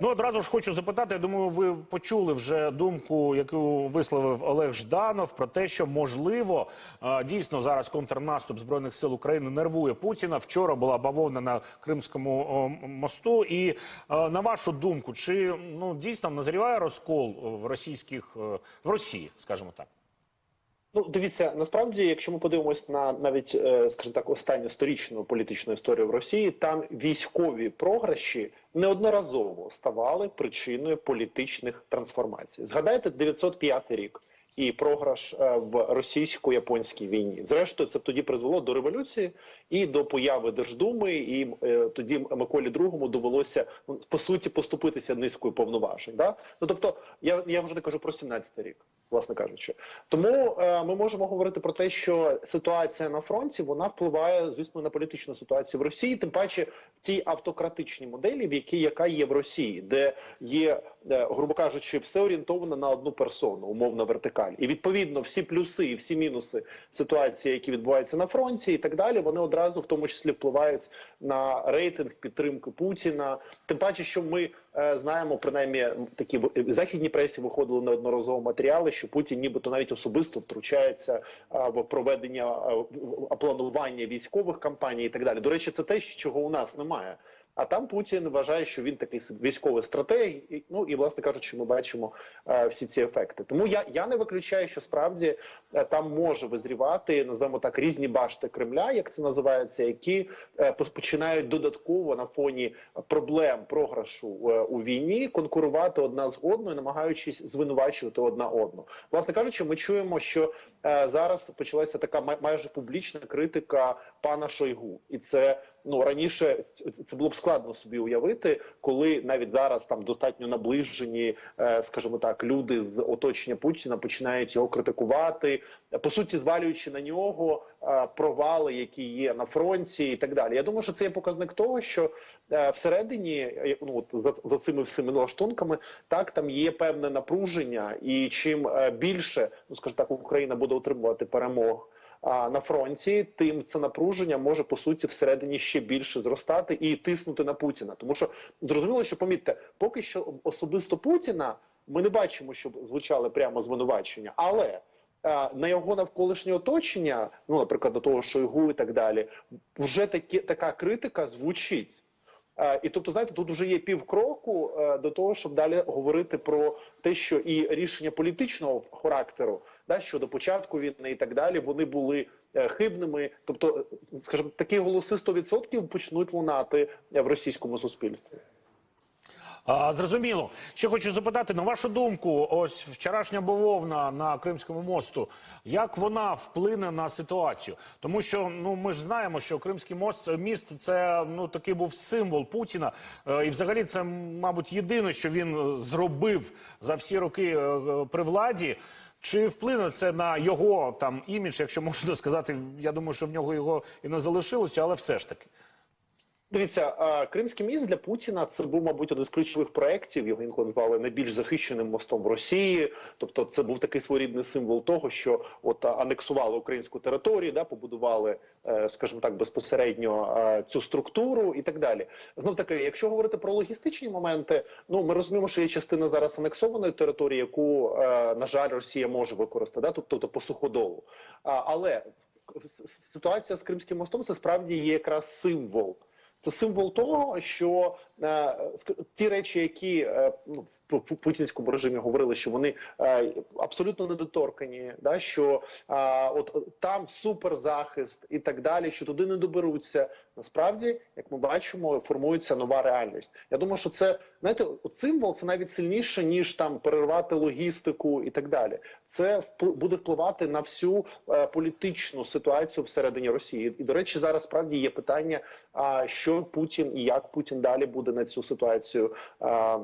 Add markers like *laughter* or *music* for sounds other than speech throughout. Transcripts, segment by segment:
Ну одразу ж хочу запитати. Я думаю, ви почули вже думку, яку висловив Олег Жданов, про те, що можливо дійсно зараз контрнаступ збройних сил України нервує Путіна. Вчора була бавовна на Кримському мосту. І на вашу думку, чи ну дійсно назріває розкол в російських е, в Росії, скажімо так? Ну, дивіться, насправді, якщо ми подивимось на навіть, е, скажімо так, останню сторічну політичну історію в Росії, там військові програші неодноразово ставали причиною політичних трансформацій. Згадайте 905 рік і програш е, в російсько-японській війні. Зрештою, це тоді призвело до революції і до появи Держдуми. І е, тоді Миколі II довелося ну, по суті поступитися низкою повноважень. Да? Ну тобто, я, я вже не кажу про 17 рік власне кажучи. Тому е, ми можемо говорити про те, що ситуація на фронті вона впливає, звісно, на політичну ситуацію в Росії, тим паче в тій автократичній моделі, в якій яка є в Росії, де є, е, грубо кажучи, все орієнтовано на одну персону, умовна вертикаль, і відповідно всі плюси і всі мінуси ситуації, які відбуваються на фронті, і так далі, вони одразу в тому числі впливають на рейтинг підтримки Путіна. Тим паче, що ми знаємо, принаймні такі в в західній пресі виходили неодноразово матеріали, що Путін, нібито навіть особисто втручається в проведення в- в- планування військових кампаній і так далі. До речі, це те, чого у нас немає. А там Путін вважає, що він такий військовий стратег. Ну і власне кажучи, ми бачимо е, всі ці ефекти. Тому я, я не виключаю, що справді е, там може визрівати, назвемо так, різні башти Кремля, як це називається, які е, починають додатково на фоні проблем програшу у війні конкурувати одна з одною, намагаючись звинувачувати одна одну. Власне кажучи, ми чуємо, що зараз почалася така май- майже публічна критика пана Шойгу, і це ну раніше це було б складно собі уявити, коли навіть зараз там достатньо наближені, е, скажімо так, люди з оточення Путіна починають його критикувати, по суті, звалюючи на нього е, провали, які є на фронті, і так далі. Я думаю, що це є показник того, що е, всередині ну за, за цими всіми налаштунками, так там є певне напруження, і чим більше, ну скажімо так, Україна буде отримувати перемог. На фронті тим це напруження може по суті всередині ще більше зростати і тиснути на Путіна. Тому що зрозуміло, що помітьте, поки що особисто Путіна ми не бачимо, щоб звучали прямо звинувачення, але на його навколишнє оточення, ну наприклад, до того що його і так далі, вже такі така критика звучить. Е, І тобто, знаєте, тут вже є півкроку е, до того, щоб далі говорити про те, що і рішення політичного характеру, да, щодо початку війни і так далі, вони були е, хибними. Тобто, скажімо, такі голоси 100% почнуть лунати в російському суспільстві. Зрозуміло. Ще хочу запитати на вашу думку, ось вчорашня бавовна на Кримському мосту, як вона вплине на ситуацію? Тому що ну ми ж знаємо, що Кримський мост міст це ну такий був символ Путіна, Е, і взагалі це, мабуть, єдине, що він зробив за всі роки е, при владі. Чи вплине це на його там імідж, якщо можна сказати? Я думаю, що в нього його і не залишилося, але все ж таки. Дивіться, Кримський міст для Путіна це був, мабуть, один з ключових проєктів. Його інколи назвали найбільш захищеним мостом в Росії. Тобто, це був такий своєрідний символ того, що от анексували українську територію, да, побудували, е, скажімо так, безпосередньо е, цю структуру і так далі. Знов таки, якщо говорити про логістичні моменти, ну ми розуміємо, що є частина зараз анексованої території, яку е, на жаль Росія може використати, да, тобто по суходолу. Але ситуація з Кримським мостом це справді є якраз символ. Це символ того, що е, ті речі, які е, ну, в пу- путінському режимі говорили, що вони е, абсолютно недоторкані, да, що е, от там суперзахист і так далі, що туди не доберуться. Насправді, як ми бачимо, формується нова реальність. Я думаю, що це знаєте, от символ це навіть сильніше ніж там перервати логістику і так далі. Це буде впливати на всю політичну ситуацію всередині Росії. І до речі, зараз справді є питання, а що Путін і як Путін далі буде на цю ситуацію а,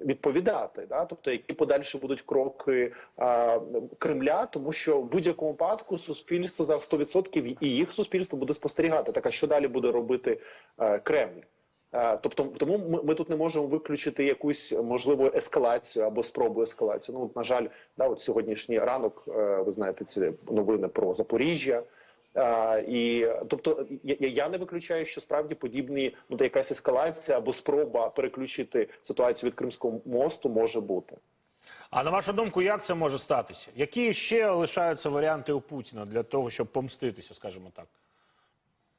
відповідати, да? тобто які подальші будуть кроки а, Кремля, тому що в будь-якому випадку суспільство за 100% і їх суспільство буде спостерігати. Так а що далі буде робити е, Кремль? Е, Тобто, тому ми, ми тут не можемо виключити якусь можливу ескалацію або спробу ескалації. Ну, на жаль, да, от сьогоднішній ранок, е, ви знаєте, ці новини про Запоріжжя. І тобто, я, я не виключаю, що справді подібні ну якась ескалація або спроба переключити ситуацію від Кримського мосту може бути. А на вашу думку, як це може статися? Які ще лишаються варіанти у Путіна для того, щоб помститися, скажімо так?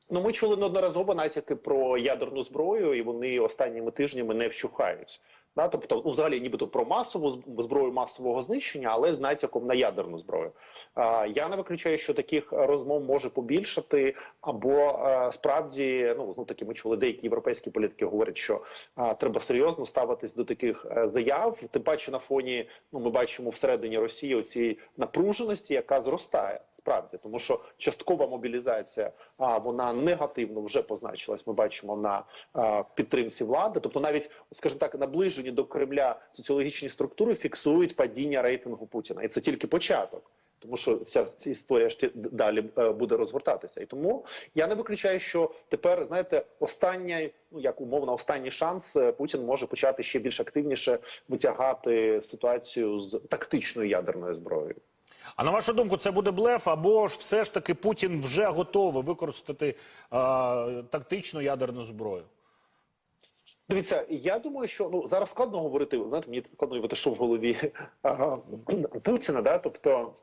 Ну, ми чули неодноразово натяки про ядерну зброю, і вони останніми тижнями не вщухають. Да, тобто, ну, взагалі, нібито про масову зброю масового знищення, але з натяком на ядерну зброю. А, я не виключаю, що таких розмов може побільшати, або е, справді, ну ну таки ми чули, деякі європейські політики говорять, що а, треба серйозно ставитись до таких е, заяв. Тим паче на фоні, ну ми бачимо всередині Росії оцієї напруженості, яка зростає справді, тому що часткова мобілізація, а вона негативно вже позначилась. Ми бачимо на а, підтримці влади, тобто навіть, скажімо так, наближені до Кремля соціологічні структури фіксують падіння рейтингу Путіна, і це тільки початок. Тому що ця, ця історія ті- далі е, буде розгортатися, і тому я не виключаю, що тепер знаєте, остання, ну як умовно, останній шанс е, Путін може почати ще більш активніше витягати ситуацію з тактичною ядерною зброєю. А на вашу думку, це буде блеф, або ж все ж таки Путін вже готовий використати е, тактичну ядерну зброю? Дивіться, я думаю, що ну зараз складно говорити. Знаєте, мені складно уявити, що в голові *laughs* ага, Путіна. Да, тобто.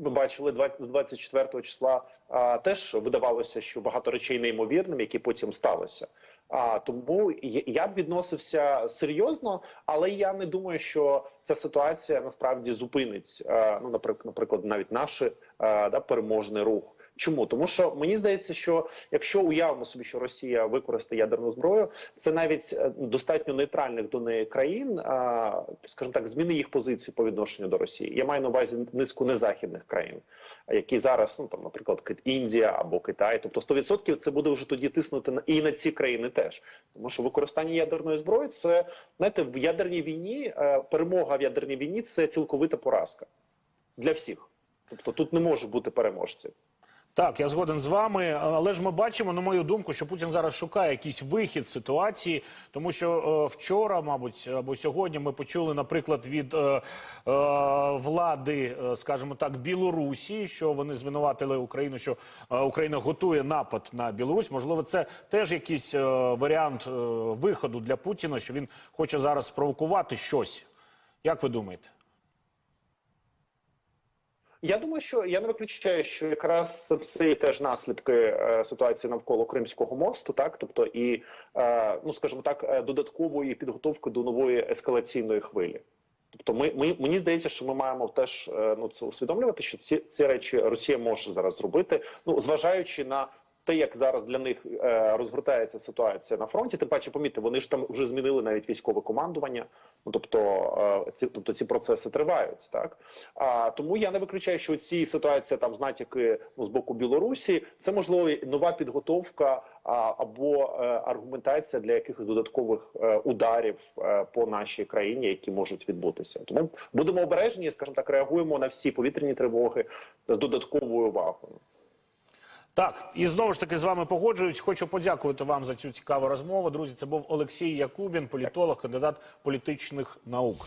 Ми бачили 20 24 числа а, теж видавалося, що багато речей неймовірним, які потім сталося. А тому я- б відносився серйозно, але я не думаю, що ця ситуація насправді зупинить. е, Ну, наприклад, наприклад, навіть наш е, да, переможний рух. Чому тому, що мені здається, що якщо уявимо собі, що Росія використає ядерну зброю, це навіть е, достатньо нейтральних до неї країн, скажімо так, зміни їх позицію по відношенню до Росії. Я маю на увазі низку незахідних країн, які зараз, ну там, наприклад, Індія або Китай. Тобто 100% це буде вже тоді тиснути на і на ці країни теж, тому що використання ядерної зброї це знаєте, в ядерній війні е, перемога в ядерній війні це цілковита поразка для всіх. Тобто тут не може бути переможців. Так, я згоден з вами, але ж ми бачимо, на мою думку, що Путін зараз шукає якийсь вихід з ситуації, тому що е, вчора, мабуть, або сьогодні ми почули, наприклад, від е, е, влади, е, скажімо так, Білорусі, що вони звинуватили Україну, що е, Україна готує напад на Білорусь. Можливо, це теж якийсь е, варіант е, виходу для Путіна, що він хоче зараз спровокувати щось. Як ви думаєте? Я думаю, що я не виключаю, що якраз це теж наслідки е, ситуації навколо Кримського мосту, так тобто і е, ну скажімо так, е, додаткової підготовки до нової ескалаційної хвилі. Тобто, ми, ми мені здається, що ми маємо теж е, ну це усвідомлювати, що ці ці речі Росія може зараз зробити, ну зважаючи на те, як зараз для них е, розгортається ситуація на фронті. Тим паче, помітьте, вони ж там вже змінили навіть військове командування. Ну тобто, е, ці тобто ці процеси тривають, так а тому я не виключаю, що ці ситуації там з натяки ну, з боку Білорусі це можливо нова підготовка а, або е, аргументація для якихось додаткових ударів по нашій країні, які можуть відбутися. Тому будемо обережні, скажімо так, реагуємо на всі повітряні тривоги з додатковою увагою. Так, і знову ж таки з вами погоджуюсь. Хочу подякувати вам за цю цікаву розмову. Друзі, це був Олексій Якубін, політолог, кандидат політичних наук.